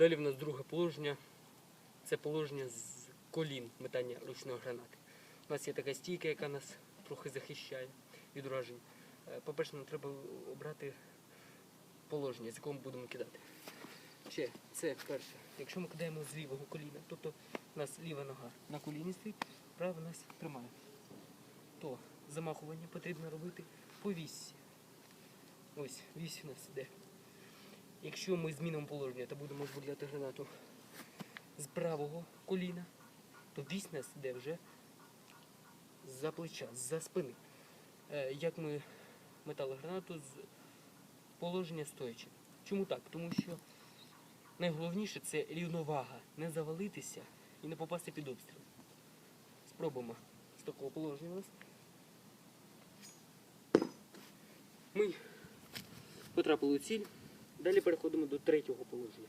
Далі в нас друге положення. Це положення з колін метання ручної гранати. У нас є така стійка, яка нас трохи захищає від уражень. Е, По-перше, нам треба обрати положення, з якого ми будемо кидати. Ще це перше. Якщо ми кидаємо з лівого коліна, тобто у нас ліва нога на коліні стоїть, права нас тримає, то замахування потрібно робити по вісі. Ось вісь у нас іде. Якщо ми змінимо положення та будемо збудляти гранату з правого коліна, то вісь нас іде вже за плеча, за спини. Е, Як ми метали гранату з положення стоячи. Чому так? Тому що найголовніше це рівновага, не завалитися і не попасти під обстріл. Спробуємо з такого положення у нас. Ми потрапили у ціль. Далі переходимо до третього положення.